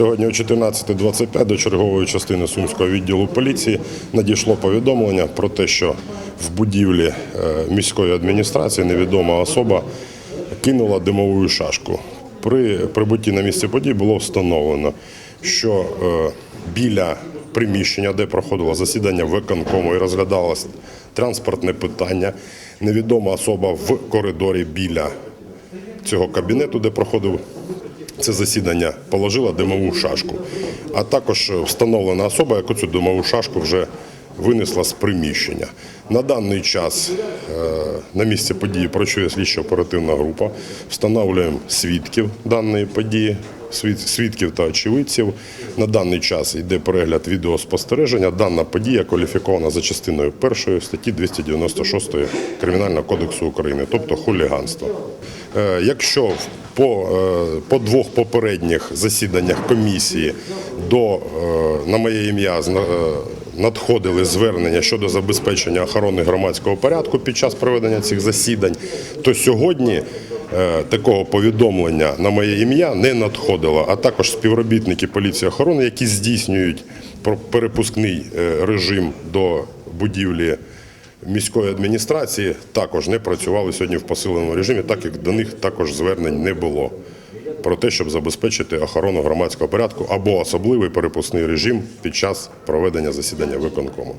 Сьогодні о 14.25 до чергової частини Сумського відділу поліції надійшло повідомлення про те, що в будівлі е, міської адміністрації невідома особа кинула димову шашку. При прибутті на місце подій було встановлено, що е, біля приміщення, де проходило засідання виконкому і розглядалось транспортне питання, невідома особа в коридорі біля цього кабінету, де проходив це засідання, положила димову шашку. А також встановлена особа, яку цю димову шашку вже винесла з приміщення. На даний час е, на місці події працює слідчо-оперативна група. Встановлюємо свідків даної події, свідків та очевидців. На даний час йде перегляд відеоспостереження. Дана подія кваліфікована за частиною першої статті 296 Кримінального кодексу України, тобто хуліганство. Е, Якщо по, е, по двох попередніх засіданнях комісії до, е, на моє ім'я е, надходили звернення щодо забезпечення охорони громадського порядку під час проведення цих засідань, то сьогодні такого повідомлення на моє ім'я не надходило, а також співробітники поліції охорони, які здійснюють перепускний режим до будівлі міської адміністрації також не працювали сьогодні в посиленому режимі, так як до них також звернень не було про те, щоб забезпечити охорону громадського порядку або особливий перепускний режим під час проведення засідання виконкому.